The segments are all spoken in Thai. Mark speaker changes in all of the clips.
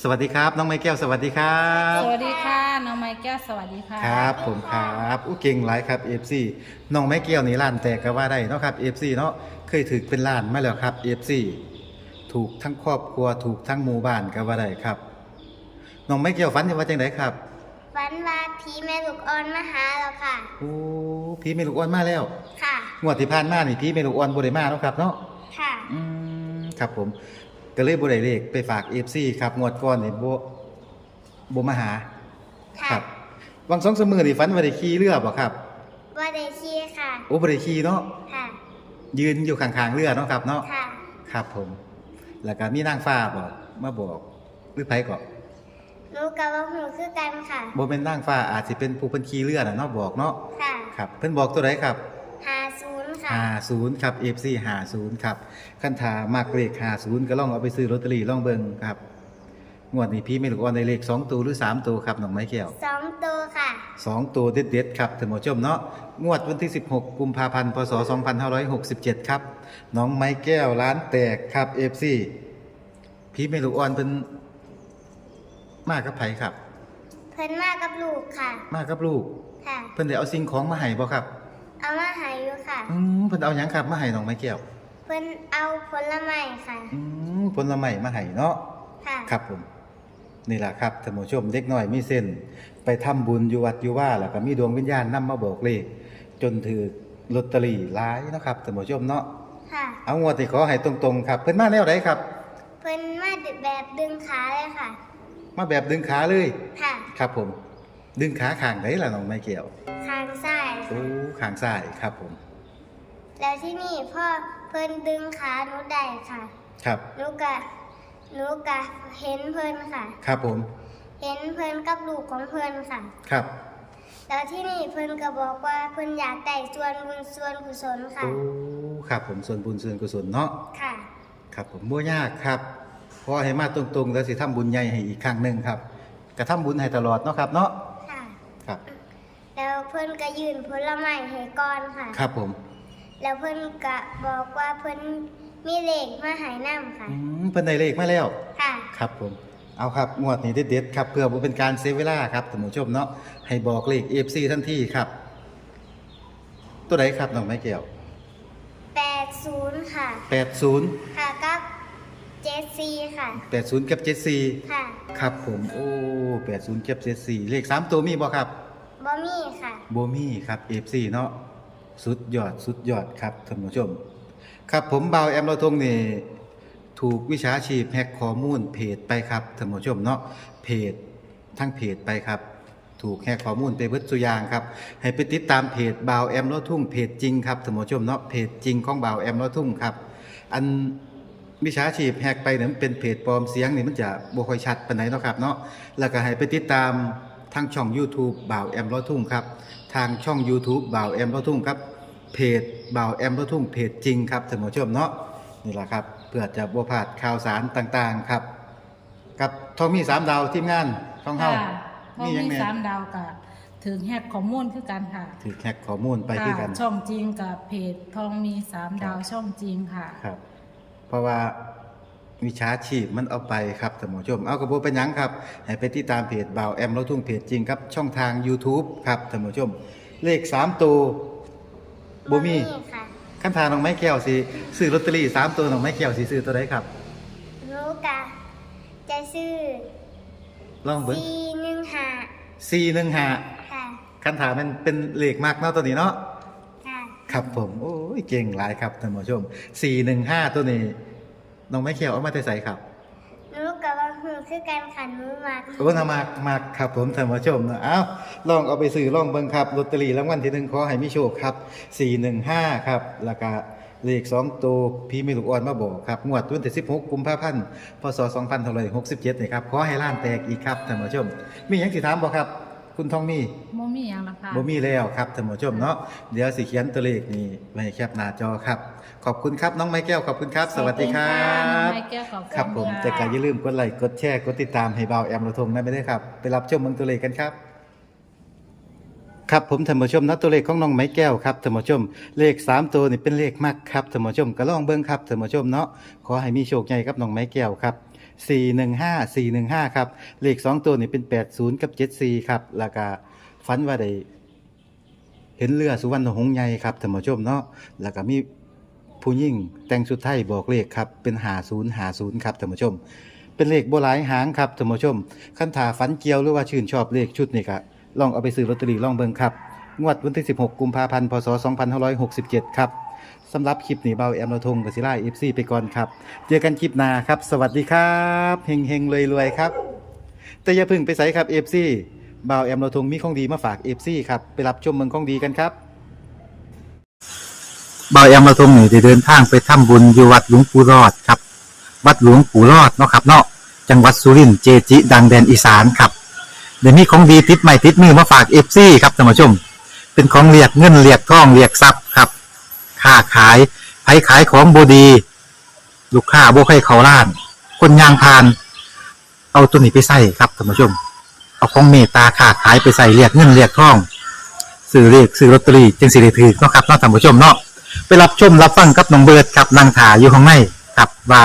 Speaker 1: สวัสดีครับ น้องไม้แก้วสวัสดีครับ
Speaker 2: สวัสดีค่ะน้องไม้แก้วสวัสดีค่ะ
Speaker 1: ครับผมครับอู้เก่งหลายครับ FC น้องไม้แก้วนี่ล้านแตกก็ว่าได้เนาะครับ FC เนาะเคยถือเป็นล้านมาแล้วครับ FC ถูกทั้งครอบครัวถูกทั้งหมู่บ้านก็ว่าได้ครับน้องไม้แก้วฝันว่าจังไดครับ
Speaker 3: ฝันว่าผีแม่ลูกอ่อนมาหาเราค่ะ
Speaker 1: โอ้พี่เมลูกอ้วนมาแล้ว
Speaker 3: ค่ะ
Speaker 1: งวดที่ผ่านมานี่พี่เมลูกอ้วนบ่ได้มาเนาะครับเนาะ
Speaker 3: ค่ะ
Speaker 1: อืมครับผม ก็เลยบ่ได้เลขไปฝาก FC ครับงวดก่อนนี่บ่บ่มาหา
Speaker 3: ค่ะ
Speaker 1: ครับวังสองสามมือนี่ฝันว่าได้ขี่เรือบ่ครับ
Speaker 3: ว่าได้ชี้ค่ะ
Speaker 1: โอ้บ่ได้ขี่เนาะ
Speaker 3: ค่ะ
Speaker 1: ยืนอยู่ข้างๆเรือเนาะครับ เนาะ
Speaker 3: ค่ะ
Speaker 1: ครับผม แล้วก็มีนางฟ้าบอกมาบอกหรือไผก็
Speaker 3: หนูกับว่าหูคือกันค่ะ
Speaker 1: บ่เป็นนางฟ้าอาจสิเป็นผู้เพิ่นขี่เรือน่ะเนาะบอกเนาะ
Speaker 3: ค่ะ
Speaker 1: ครับเพิ่นบอกตัวใดครับ
Speaker 3: หาศูนย์ ค่ะ
Speaker 1: 50ครับ FC 50ครับคันถามากเลข50ก็ลองเอาไปซื้อลอตเตอรี่ลองเบิ่งครับงวดนี้พี่ไม่รู้ว่าได้เลขสองตัวหรือสามตัวครับน้องไม้แก้ว
Speaker 3: สองตัวค่ะ
Speaker 1: สองตัวเด็ดๆครับท่านผู้ชมเนาะงวดวันที่ 16 กุมภาพันธ์พศ 2567 ครับ น้องไม้แก้วร้านแตกครับ FC พี่เมลูกอ่อนเป็นมากับไผครับ
Speaker 3: เพิ่นมากับลูกค่ะ
Speaker 1: มากับลูก
Speaker 3: ค่ะ
Speaker 1: เพิ่นได้เอาสิ่งของมาให้บ่ครับ
Speaker 3: เอามาใหายอยู่ค่ะ
Speaker 1: อืมเพิ่นเอาหยังครับมาให้น้องไม้แก้ว
Speaker 3: เพิ่นเอาผลไม้ค่ะ
Speaker 1: อืมผลไม้มาให้เนาะ
Speaker 3: ค่ะ
Speaker 1: ครับผมนี่แหละครับท่านผู้ชมเด็กน้อยมีเส้น ไปทำบุญอยู่วัดอยู่ว่าแล้วก็มีดวงวิญญาณนำมาบอกเลขจนถือลอตเตอรี่หลายเนาะครับท่านผู้ชมเนาะ
Speaker 3: ค่ะ
Speaker 1: เอางวดที่ขอให้ตรงๆครับ เพิ่นมาแนวไหนครับ
Speaker 3: เพิ่นมาแบบดึงขาเลยค่ะ
Speaker 1: มาแบบดึงขาเลย
Speaker 3: ค่ะ
Speaker 1: ครับผม ดึงขาข้างไหนล่ะน้องไม้เกี่ยว
Speaker 3: ข้างซ้าย
Speaker 1: โอ้
Speaker 3: ค่ะ
Speaker 1: ข้างซ้ายครับผม
Speaker 3: แล้วที่นี่พ่อเพิ่นดึงขาหนูได้ค่ะ
Speaker 1: ครับ
Speaker 3: หนูกะหนูกะเห็นเพิ่นค่ะ
Speaker 1: ครับผม
Speaker 3: เห็นเพิ่นกับลูกของเพิ่นค่ะ
Speaker 1: ครับ
Speaker 3: แล้วที่นี่เพิ่นก็บอกว่าเพิ่นอยากได้ส่วนบุญส่วนกุศลค่ะ
Speaker 1: โอ้ครับผมส่วนบุญส่วนกุศลเนาะ
Speaker 3: ค่ะ
Speaker 1: ครับผมบ่ยากครับขอให้มาตรงๆ แล้วสิทำบุญใหญ่ให้อีกครั้งหนึงครับกระทำบุญให้ตลอดเนาะครับเนาะ
Speaker 3: ค่ะ
Speaker 1: ครับ
Speaker 3: แล้ว เพิ่นก็ยื่นผลไม้ให้ก่อนค่ะ
Speaker 1: ครับผม
Speaker 3: แล้วเพิ่นก็บอกว่าเพิ่นมีเลขมาให้นำค่ะ
Speaker 1: อืมเพิ่นได้เลขมาแล้ว
Speaker 3: ค่ะ
Speaker 1: ครับผม เอาครับ งวดนี้เด็ดๆครับ เพื่อบ่เป็นการเสียเวลาครับท่านผู้ชมเนาะ ให้บอกเลข FC ทันทีครับ ตัวใดครับน้องไม้แก้ว
Speaker 3: 80 ค่ะ
Speaker 1: 80
Speaker 3: ค่ะกับ74ค่ะ
Speaker 1: 80กับ74
Speaker 3: ค่ะ
Speaker 1: ครับผม โอ้80กับ74เลข 3 ตัวมีบ่ครับ
Speaker 3: บมี่ค่ะ
Speaker 1: บมี่ครับ FC เนาะสุดยอดสุดยอดครับท่านผู้ชม ครับผมเบาวแอมเราทงนี่ถูกวิชาชีพแฮกข้อมูลเพจไปครับท่านผู้ชมเนาะเพจทั้งเพจไปครับ ถูกแฮกข้อมูลไปเบิดสุอยางครับ ให้ไปติดตามเพจบ่าวแอมโลทุ่งเพจจริงครับท่านผู้ชมเนาะเพจจริงของบ่าวแอมโลทุ่งครับอันวิชาชีพแฮกไปเนี่ยมันเป็นเพจปลอมเสียงนี่มันจะบ่ค่อยชัดปานเนาะครับเนาะแล้วก็ให้ไปติดตาม ทางช่อง YouTube บ่าวแอมโลทุ่งครับทางช่อง YouTube บ่าวแอมโลทุ่งครับเพจบ่าวแอมโลทุ่งเพจจริงครับท่านผู้ชมเนาะนี่แหละครับเพื่อจะบ่พลาดข่าวสารต่างๆครับ กับทอมมี่สามดาวทีมงานท่องเฮา
Speaker 2: ค่ะห้อง
Speaker 1: นี่ยัง
Speaker 2: มี
Speaker 1: ไง
Speaker 2: สามดาวกับถึงแฮกข้อมูลคือกันค่ะ
Speaker 1: ถือแฮกข้อมูลไปคือกัน
Speaker 2: ค่ะช่องจริงกับเพจทองมีสามดาวช่องจริงค่ะ
Speaker 1: ครับเพราะว่า วิชาชีพมันเอาไปครับท่านผู้ชม เอากระโบเป็นหยังครับ ให้ไปติดตามเพจบ่าวแอมเราทุ่งเพจจริงครับ ช่องทาง YouTube ครับท่านผู้ชม เลข3ตัวบ่มี
Speaker 3: ค่ะ
Speaker 1: ขั้นทางน้องไม้แก้วสิซื้อลอตเตอรี่3ตัวน้องไม้แก้วสิซื้อตัวใดครับ
Speaker 3: หนูกะจะซื้อ
Speaker 1: ลองเบิ่ง
Speaker 3: 415
Speaker 1: 415
Speaker 3: ค่ะ
Speaker 1: ขั้นทางมันเป็นเลขมากเนาะตัวนี้เนาะ
Speaker 3: ค่ะ
Speaker 1: ครับผมโอ้ยเก่งหลายครับท่านผู้ชม415ตัวนี้ น้องไม้เขียวเอามาแต่ใส่ครับ
Speaker 3: หนูกับว่าหูคือการขันหนูมาก
Speaker 1: โอ้นามากมากครับผมท่านผู้ชมนะเอ้าลองเอาไปซื้อลองเบิ่งครับลอตเตอรี่รางวัลที่หนึ่งขอให้มีโชคครับ415ครับแล้วก็เลข2ตัวพี่มีลูกอ่อนมาบอกครับงวดวันที่16กุมภาพันธ์พศ2567นี่ครับขอให้ล้านแตกอีกครับท่านผู้ชม มีหยังสิถามบ่ครับ คุณทองมี
Speaker 2: โมมีอย่างละค่ะ
Speaker 1: บ่มีแล้วครับท่านผู้ชมเนาะเดี๋ยวสิเขียนตัวเลขนี่ไว้ให้แคปหน้าจอครับ ขอบคุณครับน้องไม้แก้วขอบคุณครับ สวัสดีครั
Speaker 2: ขอบคุณค่ะน้อง
Speaker 1: บ
Speaker 2: ไม้แก้วขอบคุณ
Speaker 1: ครับผม
Speaker 2: ค่ะ
Speaker 1: แต่ก็อย่าลืมกดไลค์กดแชร์กดติดตามให้เบาแอมระทงนะไม่ได้ครับ ไปรับชมเมืองตัวเลขกันครับ ครับผมท่านผู้ชมนะตัวเลขของน้องไม้แก้วครับท่านผู้ชม เลข 3 ตัวนี่เป็นเลขมากครับท่านผู้ชมก็ลองเบิ่งครับท่านผู้ชมเนาะขอให้มีโชคใหญ่กับน้องไม้แก้วครับ 415 415ครับ เลข2ตัวนี่เป็น80กับ74ครับแล้วก็ฝันว่าได้เห็นเรือสุวรรณหงส์ใหญ่ครับท่านผู้ชมเนาะแล้วก็มีผู้หญิงแต่งชุดไทยบอกเลขครับเป็น5050ครับท่านผู้ชม เป็นเลขโบราณหางครับท่านผู้ชมคันถาฝันเกี่ยวหรือว่าชื่นชอบเลขชุดนี่ก็ลองเอาไปซื้อลอตเตอรี่ลองเบิ่งครับงวดวันที่ 16 กุมภาพันธ์ พศ 2567 ครับ สำหรับคลิปนี้เบาแอมโนทงกับศิลาเอฟซีไปก่อนครับ เจอกันคลิปหน้าครับ สวัสดีครับเฮงเฮงรวยรวยๆครับ แต่อย่าพึ่งไปใส่ครับเอฟซีเบาแอมโนทงมีของดีมาฝากเอฟซีครับไปรับชมเมืองของดีกันครับเบาแอมโนทงนี่ได้เดินทางไปทำบุญอยู่วัดหลวงปู่รอดครับ วัดหลวงปู่รอดเนาะครับเนาะจังหวัดสุรินทร์เจจิ ดังแดนอีสานครับเดี๋ยวมีของดีติดใหม่ติดมือมาฝากเอฟซีครับท่านผู้ชม เป็นของเรียกเงินเรียกทองเรียกทรัพย์ครับ ค้าขายไผขายของบดี ลูกค้าบ่ใครเขาล้าน คนยางพาน เอาตัวนี้ไปใส่ครับท่านผู้ชม เอาของเมตตาค้าขายไปใส่เรียกเงินเรียกทองซื้อเรียกซื้อลอตเตอรี่จึงสิได้ถือเนาะครับเนาะท่านผู้ชมเนาะไปรับชมรับฟังกับน้องเบิร์ดครับนางถาอยู่ข้างในครับว่า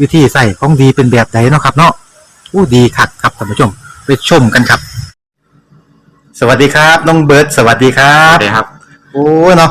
Speaker 1: วิธีใส่ของดีเป็นแบบไหนเนาะครับ เนาะอู้ดีคักครับท่านผู้ชม ไปชมกันครับ สวัสดีครับ น้องเบิร์ดสวัสดีครั
Speaker 4: ครับบครับ
Speaker 1: โอ้เนาะ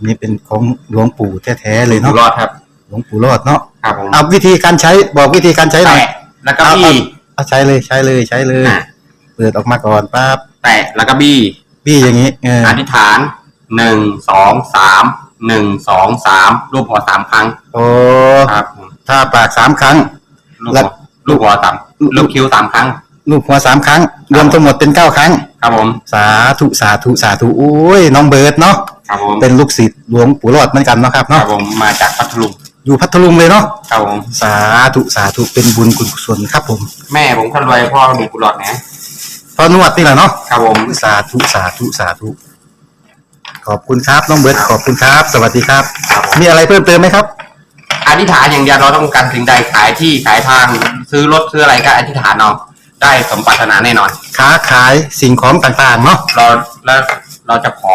Speaker 1: นนี้เป็นของหลวงปู่แท้ๆเลย
Speaker 4: อยู่
Speaker 1: เนาะ
Speaker 4: รอดครับ
Speaker 1: หลวงปู่รอดเนาะ
Speaker 4: ครับผม
Speaker 1: เอาวิธีการใช้บอกวิธีการใช้หน่อย
Speaker 4: แตะแล้วก็บี้
Speaker 1: เอาใช้เลยใช้เลยใช้เลย
Speaker 4: อะ
Speaker 1: เปิดออกมาก่อนปั๊บ
Speaker 4: แตะแล้วก็บี้
Speaker 1: พี่อย่างนี้เออ
Speaker 4: อธิษฐานหนึ่งสองสามหนึ่งสองสามรูปหัวสามครั้ง
Speaker 1: โอ้
Speaker 4: ครับผม
Speaker 1: ถ้าปากสามครั้ง
Speaker 4: ลูก
Speaker 1: แล้
Speaker 4: หั
Speaker 1: ว
Speaker 4: วลูกหัวสามลูกคิ้วสามครั้ง
Speaker 1: ลูกหัวสามครั้ง รวมทั้งหมดเป็นเก้าครั้ง
Speaker 4: ครับผม
Speaker 1: สาธุสาธุสาธุโอ้ยน้องเบิร์ดเนาะ
Speaker 4: ครับผม
Speaker 1: เป็นลูกศิษย์หลวงปู่รอดเหมือนกันเนาะครับ
Speaker 4: ครับ
Speaker 1: เนาะ
Speaker 4: ผมมาจากพัทลุง
Speaker 1: อยู่พัทลุงเลยเนาะ
Speaker 4: ครับผม
Speaker 1: สาธุสาธุเป็นบุญกุศลครับผม
Speaker 4: แม่ผมคนรวยพ่อมีกุหลาบนะ
Speaker 1: พอนวดนี่แหละเนาะ
Speaker 4: ครับผม
Speaker 1: สาธุสาธุสาธุขอบคุณครับน้องเบิร์ดขอบคุณครับ สวัสดีครับ
Speaker 4: ครับผม
Speaker 1: มีอะไรเพิ่มเติมไหมครับ
Speaker 4: อธิษฐานอย่างเดียวเราต้องการสิ่งใดขายที่ขายทางซื้อรถซื้ออะไรก็อธิษฐานเอาได้สมปรารถนาแน่นอน
Speaker 1: ค้าขายสิ่งของต่างๆเนาะ
Speaker 4: เราแล้วเราจะขอ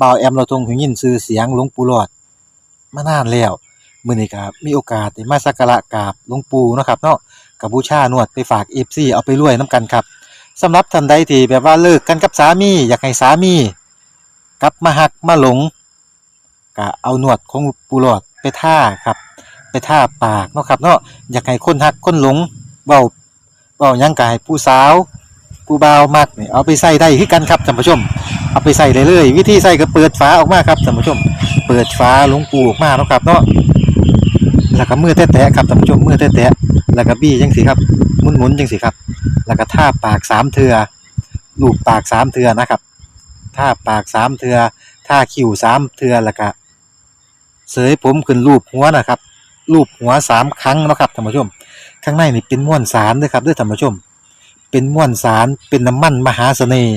Speaker 1: บ่าวแอมเราทรงหูยินชื่อเสียงหลวงปู่หลอดมานานแล้วมื้อนี้ก็มีโอกาสได้มาสักการะกราบหลวงปู่เนาะครับเนาะกับบูชานวดไปฝาก FC เอาไปรวยนํกันครับสำหรับท่านใดที่แบบว่าเลิกกันกับสามี อยากให้สามีกลับมาหักมาหลงก็เอาหนวดของปูหลอดไปท่าครับ ไปท่าปากเนาะครับเนาะอยากให้คนหักคนหลงเบาเบายังกายผู้สาว ผู้บ่าวมักนี่เอาไปใส่ได้คือกันครับท่านผู้ชม เอาไปใส่เลยเลย วิธีใส่ก็เปิดฝาออกมาครับท่านผู้ชม เปิดฝาลวงปูออกมาเนาะครับเนาะแล้วก็มือแตะๆครับท่านผู้ชมมือแตะๆแล้วก็บี้จังสิครับหมุนๆจังสิครับ แล้วก็ท่าปากสามเทือลูบปากสามเทือนะครับท่าปากสามเทือท่าคิ้วสามเทือแล้วก็เสยผมขึ้นรูปหัวนะครับรูปหัวสามครั้งเนาะครับท่านผู้ชม ข้างในนี่เป็นม้วนสารด้วยครับด้วยท่านผู้ชม เป็นม้วนสารเป็นน้ำมันมหาเสน่ห์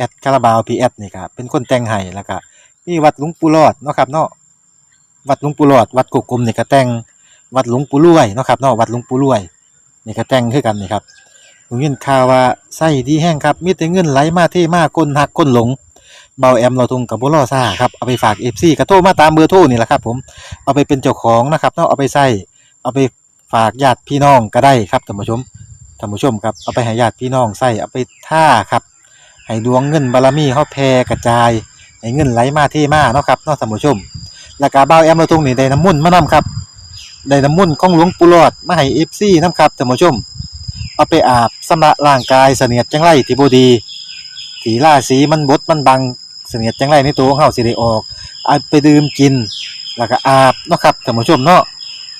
Speaker 1: แอดคาราบาวพีแอดนี่ครับเป็นคนแต่งให้แล้วก็มีวัดหลวงปู่หลอดเนาะครับเนาะวัดหลวงปู่หลอด วัดกกกลมนี่ก็แต่งวัดหลวงปู่รวยเนาะครับเนาะวัดหลวงปู่รวยนี่ก็แต่งคือกันนี่ครับผมยินข่าวว่าไส้ดีแห้งครับมีแต่เงินไหลมาเทมากก้นหักก้นหลงเบาแอมเราทงกับบุรอซ่าครับเอาไปฝากเอฟซีกระโทรมาตามเบอร์โทรนี่แหละครับผมเอาไปเป็นเจ้าของนะครับเนาะเอาไปใส่เอาไปฝากญาติพี่น้องก็ได้ครับท่านผู้ชมท่านผู้ชมครับเอาไปให้ญาติพี่น้องใส่เอาไปท่าครับ ให้ดวงเงินบารมีเฮาแผ่กระจาย ให้เงินไหลมาเทมาเนาะครับเนาะท่านผู้ชม แล้วก็เบาแอมเราทงนี่ได้น้ำมุ่นมานํครับได้น้ำมุ่นของหลวงปู่หลอดมาให้เอฟซีนํครับท่านผู้ชม เอาไปอาบสำระร่างกายเสนียดจังไรที่บดีถีล่าสีมันบดมันบังเสนียดจังไรในตัวของเฮาสิได้ออกเอาไปดื่มกิน แล้วก็อาบเนาะครับท่านผู้ชมเนาะ